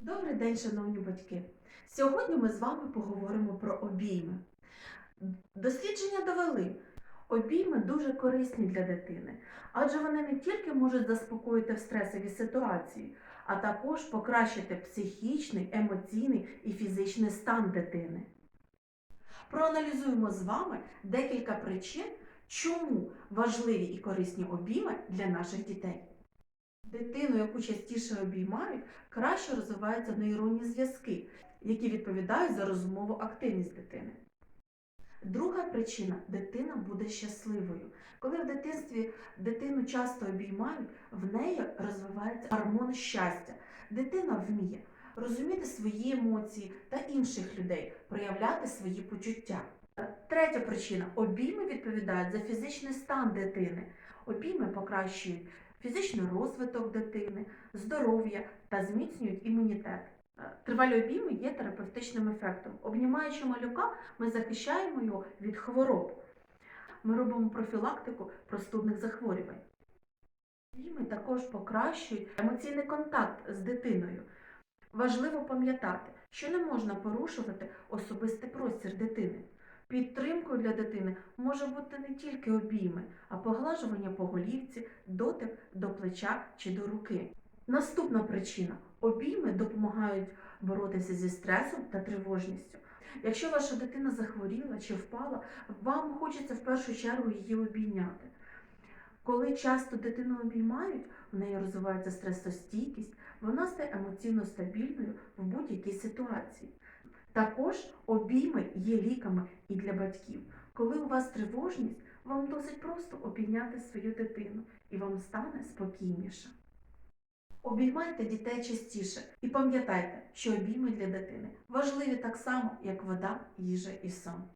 Добрий день, шановні батьки! Сьогодні ми з вами поговоримо про обійми. Дослідження довели, обійми дуже корисні для дитини, адже вони не тільки можуть заспокоїти в стресовій ситуації, а також покращити психічний, емоційний і фізичний стан дитини. Проаналізуємо з вами декілька причин, чому важливі і корисні обійми для наших дітей. Дитину, яку частіше обіймають, краще розвиваються нейронні зв'язки, які відповідають за розумову активність дитини. Друга причина дитина буде щасливою. Коли в дитинстві дитину часто обіймають, в неї розвивається гормон щастя. Дитина вміє розуміти свої емоції та інших людей, проявляти свої почуття. Третя причина обійми відповідають за фізичний стан дитини. Обійми покращують фізичний розвиток дитини, здоров'я та зміцнюють імунітет. Е, Тривалі обійми є терапевтичним ефектом. Обнімаючи малюка, ми захищаємо його від хвороб. Ми робимо профілактику простудних захворювань. Обійми також покращують емоційний контакт з дитиною. Важливо пам'ятати, що не можна порушувати особистий простір дитини. Підтримкою для дитини може бути не тільки обійми, а поглажування по голівці, дотик до плеча чи до руки. Наступна причина обійми допомагають боротися зі стресом та тривожністю. Якщо ваша дитина захворіла чи впала, вам хочеться в першу чергу її обійняти. Коли часто дитину обіймають, в неї розвивається стресостійкість, вона стає емоційно стабільною в будь-якій ситуації. Також обійми є ліками і для батьків. Коли у вас тривожність, вам досить просто обійняти свою дитину, і вам стане спокійніше. Обіймайте дітей частіше і пам'ятайте, що обійми для дитини важливі так само, як вода, їжа і сон.